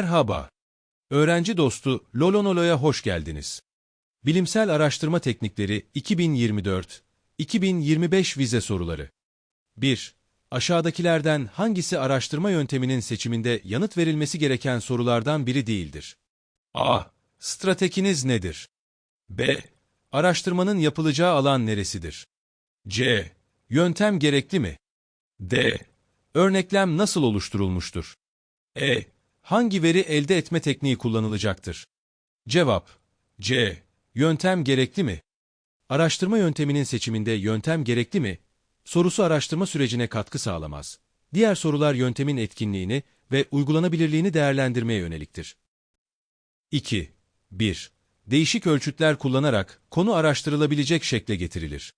Merhaba. Öğrenci dostu Lolonolo'ya hoş geldiniz. Bilimsel Araştırma Teknikleri 2024-2025 vize soruları. 1. Aşağıdakilerden hangisi araştırma yönteminin seçiminde yanıt verilmesi gereken sorulardan biri değildir? A. Stratejiniz nedir? B. Araştırmanın yapılacağı alan neresidir? C. Yöntem gerekli mi? D. Örneklem nasıl oluşturulmuştur? E. Hangi veri elde etme tekniği kullanılacaktır? Cevap C. Yöntem gerekli mi? Araştırma yönteminin seçiminde yöntem gerekli mi? Sorusu araştırma sürecine katkı sağlamaz. Diğer sorular yöntemin etkinliğini ve uygulanabilirliğini değerlendirmeye yöneliktir. 2. 1. Değişik ölçütler kullanarak konu araştırılabilecek şekle getirilir.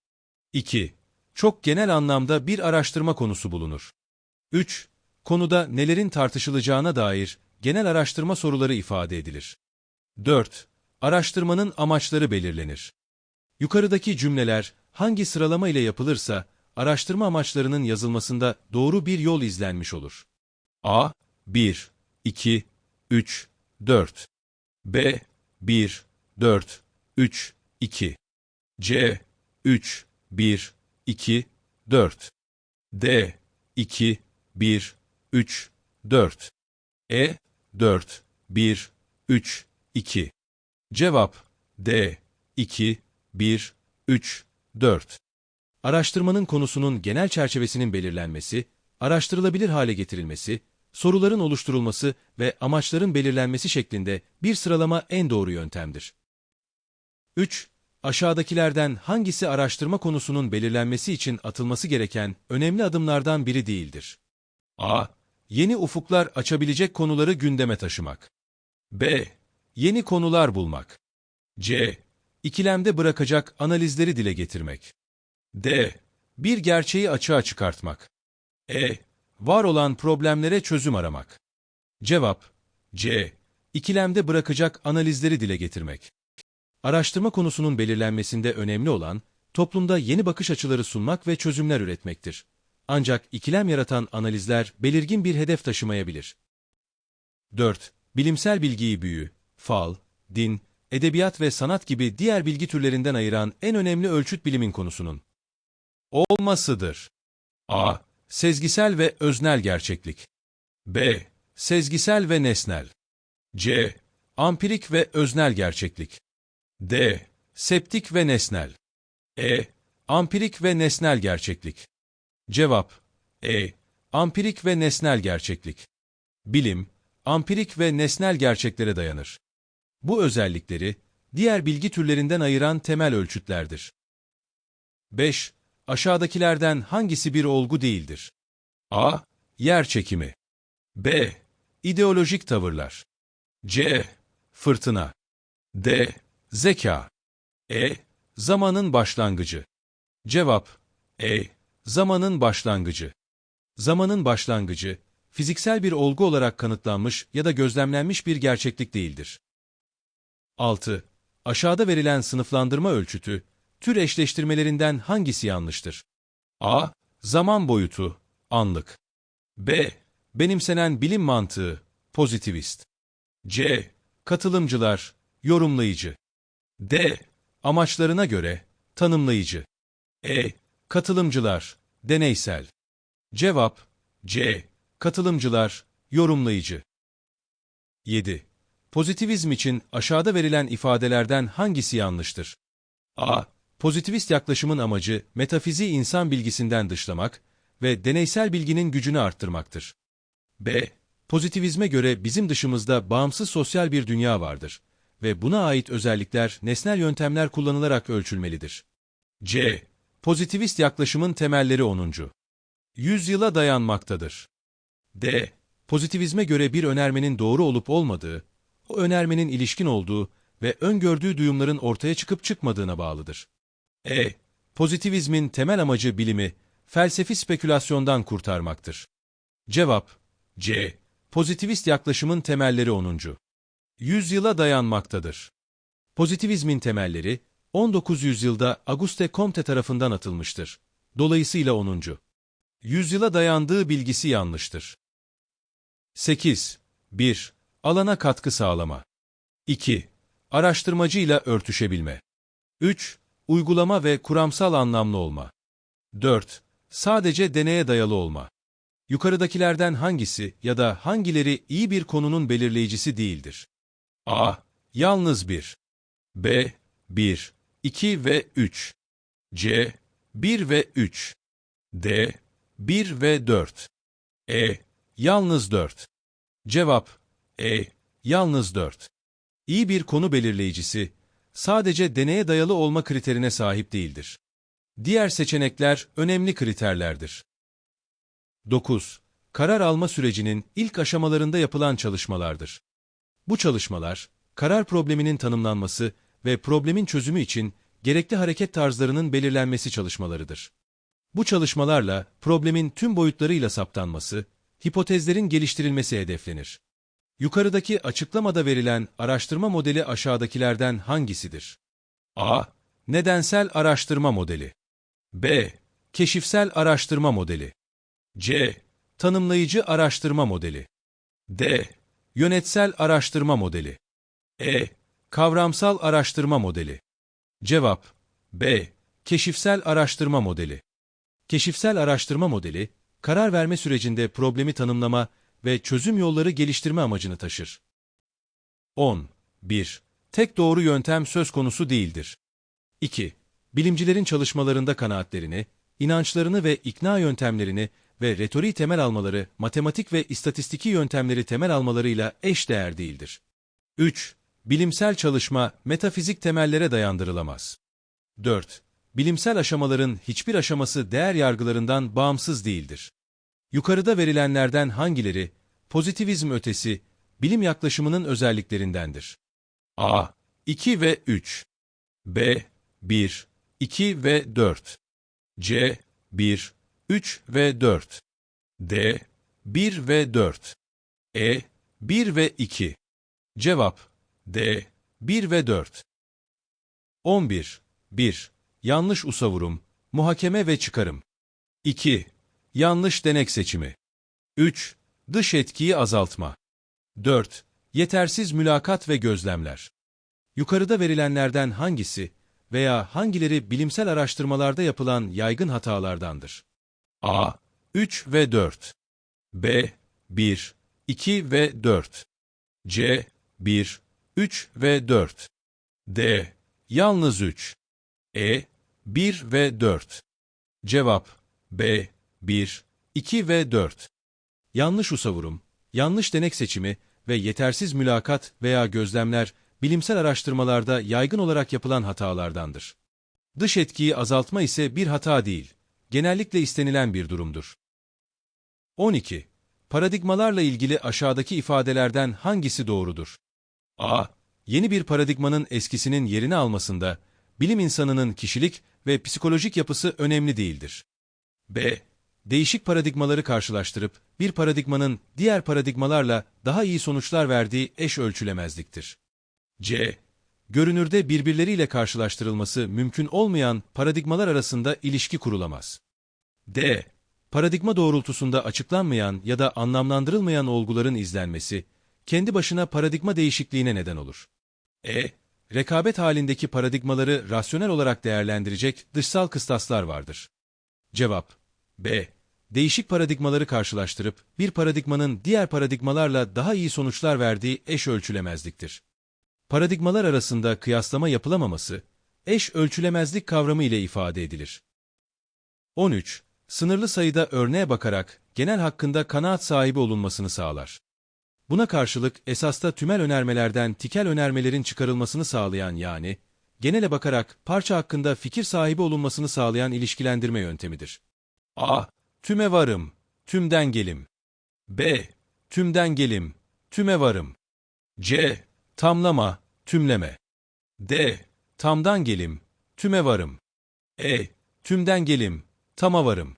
2. Çok genel anlamda bir araştırma konusu bulunur. 3. Konuda nelerin tartışılacağına dair genel araştırma soruları ifade edilir. 4. Araştırmanın amaçları belirlenir. Yukarıdaki cümleler hangi sıralama ile yapılırsa araştırma amaçlarının yazılmasında doğru bir yol izlenmiş olur. A. 1, 2, 3, 4 B. 1, 4, 3, 2 C. 3, 1, 2, 4 D. 2, 1, 3, 4 E. 4, 1, 3, 2 Cevap D. 2, 1, 3, 4 Araştırmanın konusunun genel çerçevesinin belirlenmesi, araştırılabilir hale getirilmesi, soruların oluşturulması ve amaçların belirlenmesi şeklinde bir sıralama en doğru yöntemdir. 3. Aşağıdakilerden hangisi araştırma konusunun belirlenmesi için atılması gereken önemli adımlardan biri değildir? A. Yeni ufuklar açabilecek konuları gündeme taşımak. B. Yeni konular bulmak. C. İkilemde bırakacak analizleri dile getirmek. D. Bir gerçeği açığa çıkartmak. E. Var olan problemlere çözüm aramak. Cevap C. İkilemde bırakacak analizleri dile getirmek. Araştırma konusunun belirlenmesinde önemli olan, toplumda yeni bakış açıları sunmak ve çözümler üretmektir. Ancak ikilem yaratan analizler belirgin bir hedef taşımayabilir. 4. Bilimsel bilgiyi büyü, fal, din, edebiyat ve sanat gibi diğer bilgi türlerinden ayıran en önemli ölçüt bilimin konusunun olmasıdır. A. Sezgisel ve öznel gerçeklik. B. Sezgisel ve nesnel. C. Ampirik ve öznel gerçeklik. D. Septik ve nesnel. E. Ampirik ve nesnel gerçeklik. Cevap E. Ampirik ve nesnel gerçeklik. Bilim, ampirik ve nesnel gerçeklere dayanır. Bu özellikleri, diğer bilgi türlerinden ayıran temel ölçütlerdir. 5. Aşağıdakilerden hangisi bir olgu değildir? A. Yer çekimi. B. İdeolojik tavırlar. C. Fırtına. D. Zeka. E. Zamanın başlangıcı. Cevap E. Zamanın başlangıcı. Zamanın başlangıcı, fiziksel bir olgu olarak kanıtlanmış ya da gözlemlenmiş bir gerçeklik değildir. 6. Aşağıda verilen sınıflandırma ölçütü, tür eşleştirmelerinden hangisi yanlıştır? A. Zaman boyutu, anlık. B. Benimsenen bilim mantığı, pozitivist. C. Katılımcılar, yorumlayıcı. D. Amaçlarına göre, tanımlayıcı. E. Katılımcılar, deneysel. Cevap C. Katılımcılar, yorumlayıcı. 7. Pozitivizm için aşağıda verilen ifadelerden hangisi yanlıştır? A. Pozitivist yaklaşımın amacı metafizi insan bilgisinden dışlamak ve deneysel bilginin gücünü arttırmaktır. B. Pozitivizme göre bizim dışımızda bağımsız sosyal bir dünya vardır ve buna ait özellikler nesnel yöntemler kullanılarak ölçülmelidir. C. Pozitivist yaklaşımın temelleri 10. Yüzyıla dayanmaktadır. D. Pozitivizme göre bir önermenin doğru olup olmadığı, o önermenin ilişkin olduğu ve öngördüğü duyumların ortaya çıkıp çıkmadığına bağlıdır. E. Pozitivizmin temel amacı bilimi, felsefi spekülasyondan kurtarmaktır. Cevap C. Pozitivist yaklaşımın temelleri 10. Yüzyıla dayanmaktadır. Pozitivizmin temelleri, 19. yüzyılda Auguste Comte tarafından atılmıştır. Dolayısıyla 10. Yüzyıla dayandığı bilgisi yanlıştır. 8. 1. Alana katkı sağlama. 2. Araştırmacıyla örtüşebilme. 3. Uygulama ve kuramsal anlamlı olma. 4. Sadece deneye dayalı olma. Yukarıdakilerden hangisi ya da hangileri iyi bir konunun belirleyicisi değildir? A. Yalnız 1. B. 1, 2 ve 3. C. 1 ve 3. D. 1 ve 4. E. Yalnız 4. Cevap E. Yalnız 4. İyi bir konu belirleyicisi, sadece deneye dayalı olma kriterine sahip değildir. Diğer seçenekler önemli kriterlerdir. 9. Karar alma sürecinin ilk aşamalarında yapılan çalışmalardır. Bu çalışmalar, karar probleminin tanımlanması ve problemin çözümü için gerekli hareket tarzlarının belirlenmesi çalışmalarıdır. Bu çalışmalarla problemin tüm boyutlarıyla saptanması, hipotezlerin geliştirilmesi hedeflenir. Yukarıdaki açıklamada verilen araştırma modeli aşağıdakilerden hangisidir? A. Nedensel araştırma modeli. B. Keşifsel araştırma modeli. C. Tanımlayıcı araştırma modeli. D. Yönetsel araştırma modeli. E. Kavramsal araştırma modeli. Cevap B. Keşifsel araştırma modeli. Keşifsel araştırma modeli, karar verme sürecinde problemi tanımlama ve çözüm yolları geliştirme amacını taşır. 10. 1. Tek doğru yöntem söz konusu değildir. 2. Bilimcilerin çalışmalarında kanaatlerini, inançlarını ve ikna yöntemlerini ve retoriği temel almaları, matematik ve istatistiki yöntemleri temel almalarıyla eş değer değildir. 3. Bilimsel çalışma metafizik temellere dayandırılamaz. 4. Bilimsel aşamaların hiçbir aşaması değer yargılarından bağımsız değildir. Yukarıda verilenlerden hangileri pozitivizm ötesi bilim yaklaşımının özelliklerindendir? A. 2 ve 3 B. 1, 2 ve 4 C. 1, 3 ve 4 D. 1 ve 4 E. 1 ve 2 Cevap D. 1 ve 4 11. 1. Yanlış usavurum, muhakeme ve çıkarım. 2. Yanlış denek seçimi. 3. Dış etkiyi azaltma. 4. Yetersiz mülakat ve gözlemler. Yukarıda verilenlerden hangisi veya hangileri bilimsel araştırmalarda yapılan yaygın hatalardandır? A. 3 ve 4 B. 1, 2 ve 4 C. 1, 3 ve 4. D. Yalnız 3. E. 1 ve 4. Cevap B. 1, 2 ve 4. Yanlış usavurum, yanlış denek seçimi ve yetersiz mülakat veya gözlemler bilimsel araştırmalarda yaygın olarak yapılan hatalardandır. Dış etkiyi azaltma ise bir hata değil, genellikle istenilen bir durumdur. 12. Paradigmalarla ilgili aşağıdaki ifadelerden hangisi doğrudur? A. Yeni bir paradigmanın eskisinin yerini almasında, bilim insanının kişilik ve psikolojik yapısı önemli değildir. B. Değişik paradigmaları karşılaştırıp, bir paradigmanın diğer paradigmalarla daha iyi sonuçlar verdiği eş ölçülemezliktir. C. Görünürde birbirleriyle karşılaştırılması mümkün olmayan paradigmalar arasında ilişki kurulamaz. D. Paradigma doğrultusunda açıklanmayan ya da anlamlandırılmayan olguların izlenmesi, kendi başına paradigma değişikliğine neden olur. E. Rekabet halindeki paradigmaları rasyonel olarak değerlendirecek dışsal kıstaslar vardır. Cevap B. Değişik paradigmaları karşılaştırıp bir paradigmanın diğer paradigmalarla daha iyi sonuçlar verdiği eş ölçülemezliktir. Paradigmalar arasında kıyaslama yapılamaması, eş ölçülemezlik kavramı ile ifade edilir. 13. Sınırlı sayıda örneğe bakarak genel hakkında kanaat sahibi olunmasını sağlar. Buna karşılık esasta tümel önermelerden tikel önermelerin çıkarılmasını sağlayan yani, genele bakarak parça hakkında fikir sahibi olunmasını sağlayan ilişkilendirme yöntemidir. A. Tüme varım, tümden gelim. B. Tümden gelim, tüme varım. C. Tamlama, tümleme. D. Tamdan gelim, tüme varım. E. Tümden gelim, tama varım.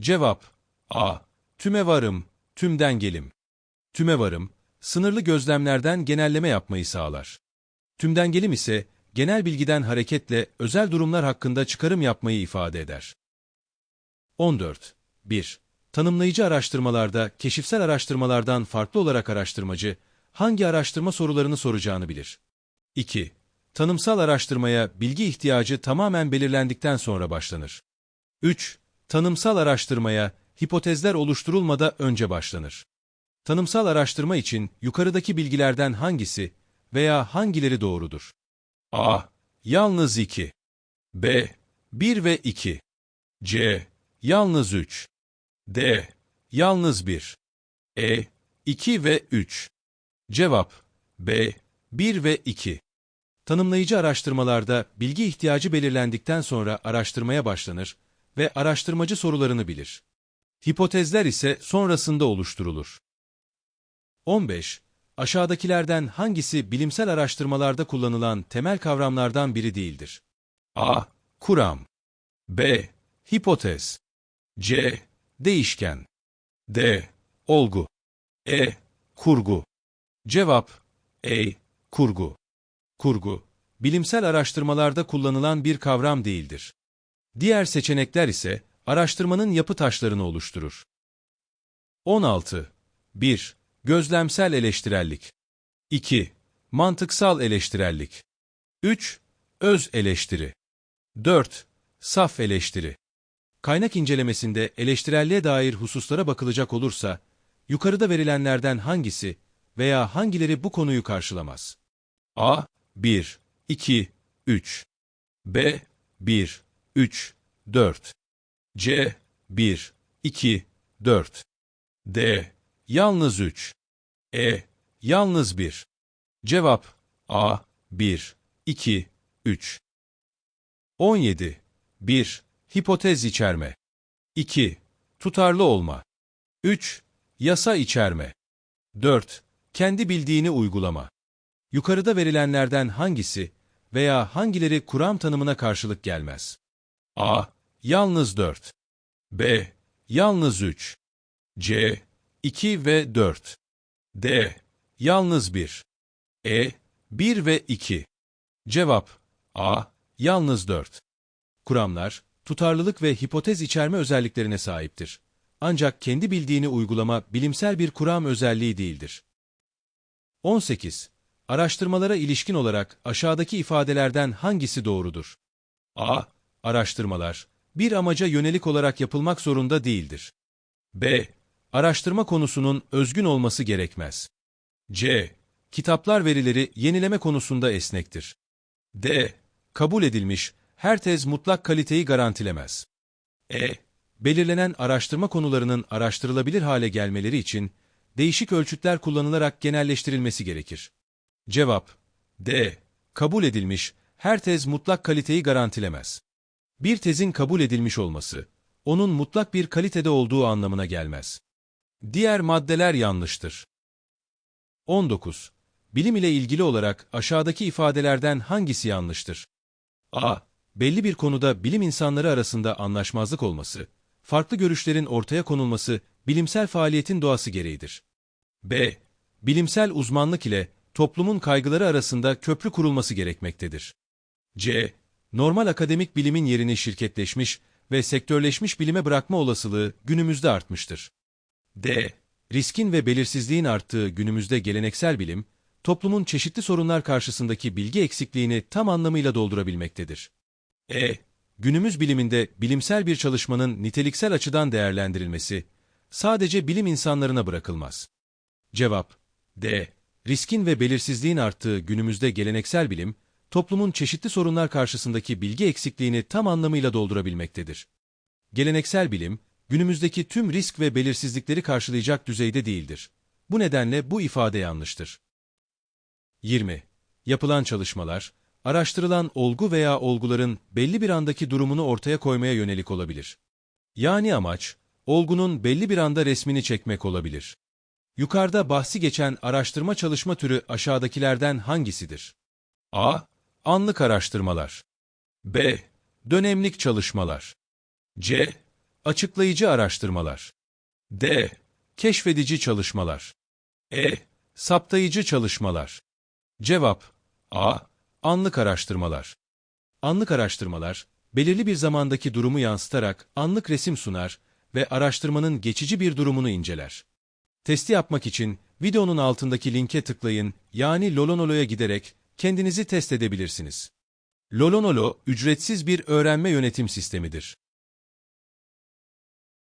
Cevap A. Tüme varım, tümden gelim. Tüme varım, sınırlı gözlemlerden genelleme yapmayı sağlar. Tümden gelim ise genel bilgiden hareketle özel durumlar hakkında çıkarım yapmayı ifade eder. 14. 1. Tanımlayıcı araştırmalarda keşifsel araştırmalardan farklı olarak araştırmacı, hangi araştırma sorularını soracağını bilir. 2. Tanımsal araştırmaya bilgi ihtiyacı tamamen belirlendikten sonra başlanır. 3. Tanımsal araştırmaya hipotezler oluşturulmada önce başlanır. Tanımsal araştırma için yukarıdaki bilgilerden hangisi veya hangileri doğrudur? A. Yalnız 2. B. 1 ve 2. C. Yalnız 3. D. Yalnız 1. E. 2 ve 3. Cevap B. 1 ve 2. Tanımlayıcı araştırmalarda bilgi ihtiyacı belirlendikten sonra araştırmaya başlanır ve araştırmacı sorularını bilir. Hipotezler ise sonrasında oluşturulur. 15. Aşağıdakilerden hangisi bilimsel araştırmalarda kullanılan temel kavramlardan biri değildir? A. Kuram B. Hipotez C. Değişken D. Olgu E. Kurgu Cevap E. Kurgu Kurgu, bilimsel araştırmalarda kullanılan bir kavram değildir. Diğer seçenekler ise araştırmanın yapı taşlarını oluşturur. 16. 1. Gözlemsel eleştirellik 2. Mantıksal eleştirellik 3. Öz eleştiri 4. Saf eleştiri Kaynak incelemesinde eleştirelliğe dair hususlara bakılacak olursa, yukarıda verilenlerden hangisi veya hangileri bu konuyu karşılamaz? A. 1, 2, 3. B. 1, 3, 4. C. 1, 2, 4. D. Yalnız 3. E. Yalnız 1. Cevap A. 1, 2, 3. 17. 1. Hipotez içerme. 2. Tutarlı olma. 3. Yasa içerme. 4. Kendi bildiğini uygulama. Yukarıda verilenlerden hangisi veya hangileri kuram tanımına karşılık gelmez? A. Yalnız 4. B. Yalnız 3. C. 2 ve 4. D. Yalnız 1. E. 1 ve 2. Cevap A. Yalnız 4. Kuramlar, tutarlılık ve hipotez içerme özelliklerine sahiptir. Ancak kendi bildiğini uygulama bilimsel bir kuram özelliği değildir. 18. Araştırmalara ilişkin olarak aşağıdaki ifadelerden hangisi doğrudur? A. Araştırmalar, bir amaca yönelik olarak yapılmak zorunda değildir. B. Araştırma konusunun özgün olması gerekmez. C. Kitaplar verileri yenileme konusunda esnektir. D. Kabul edilmiş, her tez mutlak kaliteyi garantilemez. E. Belirlenen araştırma konularının araştırılabilir hale gelmeleri için değişik ölçütler kullanılarak genelleştirilmesi gerekir. Cevap D. Kabul edilmiş, her tez mutlak kaliteyi garantilemez. Bir tezin kabul edilmiş olması, onun mutlak bir kalitede olduğu anlamına gelmez. Diğer maddeler yanlıştır. 19. Bilim ile ilgili olarak aşağıdaki ifadelerden hangisi yanlıştır? A. Belli bir konuda bilim insanları arasında anlaşmazlık olması, farklı görüşlerin ortaya konulması bilimsel faaliyetin doğası gereğidir. B. Bilimsel uzmanlık ile toplumun kaygıları arasında köprü kurulması gerekmektedir. C. Normal akademik bilimin yerini şirketleşmiş ve sektörleşmiş bilime bırakma olasılığı günümüzde artmıştır. D. Riskin ve belirsizliğin arttığı günümüzde geleneksel bilim, toplumun çeşitli sorunlar karşısındaki bilgi eksikliğini tam anlamıyla doldurabilmektedir. E. Günümüz biliminde bilimsel bir çalışmanın niteliksel açıdan değerlendirilmesi, sadece bilim insanlarına bırakılmaz. Cevap D. Riskin ve belirsizliğin arttığı günümüzde geleneksel bilim, toplumun çeşitli sorunlar karşısındaki bilgi eksikliğini tam anlamıyla doldurabilmektedir. Geleneksel bilim, günümüzdeki tüm risk ve belirsizlikleri karşılayacak düzeyde değildir. Bu nedenle bu ifade yanlıştır. 20. Yapılan çalışmalar, araştırılan olgu veya olguların belli bir andaki durumunu ortaya koymaya yönelik olabilir. Yani amaç, olgunun belli bir anda resmini çekmek olabilir. Yukarıda bahsi geçen araştırma çalışma türü aşağıdakilerden hangisidir? A. Anlık araştırmalar. B. Dönemlik çalışmalar. C. Açıklayıcı araştırmalar. D. Keşfedici çalışmalar. E. Saptayıcı çalışmalar. Cevap A. Anlık araştırmalar. Anlık araştırmalar, belirli bir zamandaki durumu yansıtarak anlık resim sunar ve araştırmanın geçici bir durumunu inceler. Testi yapmak için Videonun altındaki linke tıklayın, yani Lolonolo'ya giderek kendinizi test edebilirsiniz. Lolonolo, ücretsiz bir öğrenme yönetim sistemidir.